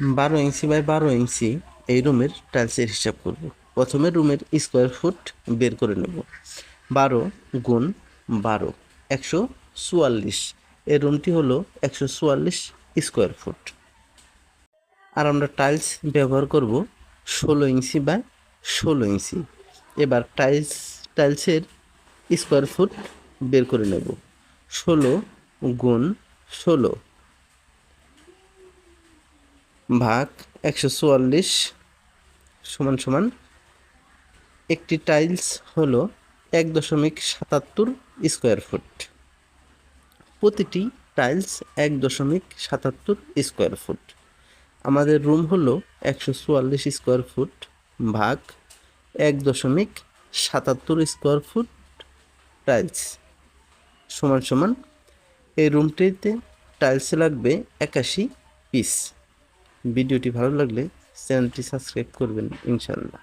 বারো inch by বারো ইঞ্চি এই রুমের টাইলসের হিসাব করব। প্রথমে রুমের স্কোয়ার ফুট বের করে নেব। বারো গুণ বারো, একশো চুয়াল্লিশ। এই রুমটি হলো একশো চুয়াল্লিশ স্কোয়ার ফুট। আর আমরা টাইলস ব্যবহার করব ষোলো ইঞ্চি বা ষোলো ইঞ্চি। এবার টাইলস, টাইলসের স্কোয়ার ফুট বের করে নেব। ষোলো গুণ ষোলো ভাগ একশো চুয়াল্লিশ সমান সমান একটি টাইলস হলো এক দশমিক সাতাত্তর স্কোয়ার ফুট প্রতিটি টাইলস এক দশমিক সাতাত্তর স্কোয়ার ফুট আমাদের রুম হলো একশো চুয়াল্লিশ স্কোয়ার ফুট ভাগ এক দশমিক সাতাত্তর স্কোয়ার ফুট টাইলস সমান সমান এই রুমটিতে টাইলস লাগবে একাশি পিস ভিডিওটি ভালো লাগলে চ্যানেলটি সাবস্ক্রাইব করবেন ইনশাল্লাহ